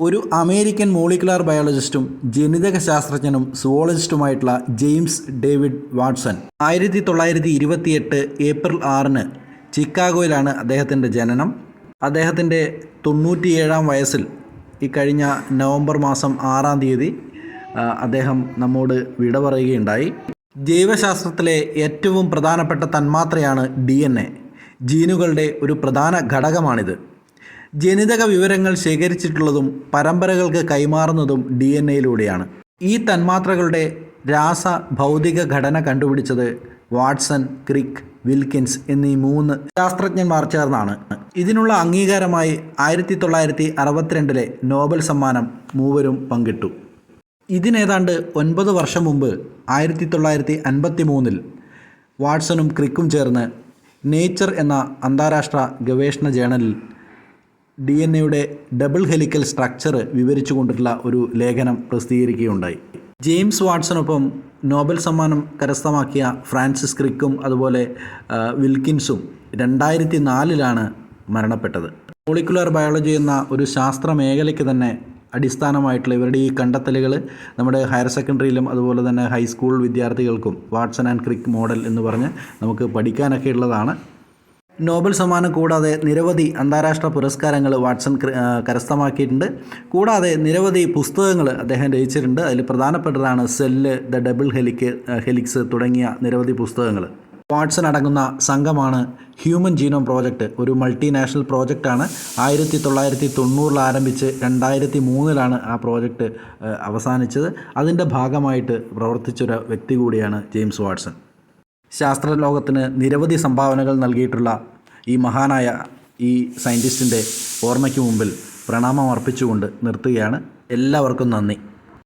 ഒരു American molecular ബയോളജിസ്റ്റും ജനിതക ശാസ്ത്രജ്ഞനും സുവോളജിസ്റ്റുമായിട്ടുള്ള ജെയിംസ് ഡേവിഡ് വാട്സൺ ആയിരത്തി തൊള്ളായിരത്തി ഇരുപത്തിയെട്ട് ഏപ്രിൽ ആറിന് ചിക്കാഗോയിലാണ് അദ്ദേഹത്തിന്റെ ജനനം. അദ്ദേഹത്തിന്റെ തൊണ്ണൂറ്റിയേഴാം വയസ്സിൽ ഈ കഴിഞ്ഞ നവംബർ മാസം ആറാം തീയതി അദ്ദേഹം നമ്മോട് വിട പറയുകയുണ്ടായി. ജൈവശാസ്ത്രത്തിലെ ഏറ്റവും പ്രധാനപ്പെട്ട തന്മാത്രയാണ് ഡി ജീനുകളുടെ ഒരു പ്രധാന ഘടകമാണിത്. ജനിതക വിവരങ്ങൾ ശേഖരിച്ചിട്ടുള്ളതും പരമ്പരകൾക്ക് കൈമാറുന്നതും ഡി എൻ എയിലൂടെയാണ് ഈ തന്മാത്രകളുടെ രാസ ഭൗതിക ഘടന കണ്ടുപിടിച്ചത് വാട്സൺ ക്രിക്ക് വിൽക്കിൻസ് എന്നീ മൂന്ന് ശാസ്ത്രജ്ഞന്മാർ ചേർന്നാണ്. ഇതിനുള്ള അംഗീകാരമായി ആയിരത്തി തൊള്ളായിരത്തി അറുപത്തിരണ്ടിലെ നോബൽ സമ്മാനം മൂവരും പങ്കിട്ടു. ഇതിനേതാണ്ട് ഒൻപത് വർഷം മുമ്പ് ആയിരത്തി തൊള്ളായിരത്തി അൻപത്തി മൂന്നിൽ വാട്സണും ക്രിക്കും ചേർന്ന് നേച്ചർ എന്ന അന്താരാഷ്ട്ര ഗവേഷണ ജേണലിൽ ഡി എൻ എയുടെ ഡബിൾ ഹെലിക്കൽ സ്ട്രക്ചർ വിവരിച്ചു കൊണ്ടിട്ടുള്ള ഒരു ലേഖനം പ്രസിദ്ധീകരിക്കുകയുണ്ടായി. ജെയിംസ് വാട്സനൊപ്പം നോബൽ സമ്മാനം കരസ്ഥമാക്കിയ ഫ്രാൻസിസ് ക്രിക്കും അതുപോലെ വിൽക്കിൻസും രണ്ടായിരത്തി നാലിലാണ് മരണപ്പെട്ടത്. മോളിക്കുലർ ബയോളജി എന്ന ഒരു ശാസ്ത്ര മേഖലയ്ക്ക് തന്നെ അടിസ്ഥാനമായിട്ടുള്ള ഇവരുടെ ഈ കണ്ടെത്തലുകൾ നമ്മുടെ ഹയർ സെക്കൻഡറിയിലും അതുപോലെ തന്നെ ഹൈസ്കൂൾ വിദ്യാർത്ഥികൾക്കും വാട്സൺ ആൻഡ് ക്രിക്ക് മോഡൽ എന്ന് പറഞ്ഞ് നമുക്ക് പഠിക്കാനൊക്കെ ഉള്ളതാണ്. നോബൽ സമ്മാനം കൂടാതെ നിരവധി അന്താരാഷ്ട്ര പുരസ്കാരങ്ങൾ വാട്സൺ കരസ്ഥമാക്കിയിട്ടുണ്ട്. കൂടാതെ നിരവധി പുസ്തകങ്ങൾ അദ്ദേഹം രചിച്ചിട്ടുണ്ട്. അതിൽ പ്രധാനപ്പെട്ടതാണ് സെല്ല് ദ ഡബിൾ ഹെലിക്ക് ഹെലിക്സ് തുടങ്ങിയ നിരവധി പുസ്തകങ്ങൾ. വാട്സൺ അടങ്ങുന്ന സംഘമാണ് ഹ്യൂമൻ ജീനോം പ്രോജക്റ്റ് ഒരു മൾട്ടിനാഷണൽ പ്രോജക്റ്റാണ്. ആയിരത്തി തൊള്ളായിരത്തി തൊണ്ണൂറിൽ ആരംഭിച്ച് രണ്ടായിരത്തി മൂന്നിലാണ് ആ പ്രോജക്റ്റ് അവസാനിച്ചത്. അതിന്റെ ഭാഗമായിട്ട് പ്രവർത്തിച്ചൊരു വ്യക്തി കൂടിയാണ് ജെയിംസ് വാട്സൺ. ശാസ്ത്രലോകത്തിന് നിരവധി സംഭാവനകൾ നൽകിയിട്ടുള്ള ഈ മഹാനായ ഈ സയന്റിസ്റ്റിന്റെ ഓർമ്മയ്ക്ക് മുമ്പിൽ പ്രണാമം അർപ്പിച്ചുകൊണ്ട് നിർത്തുകയാണ്. എല്ലാവർക്കും നന്ദി.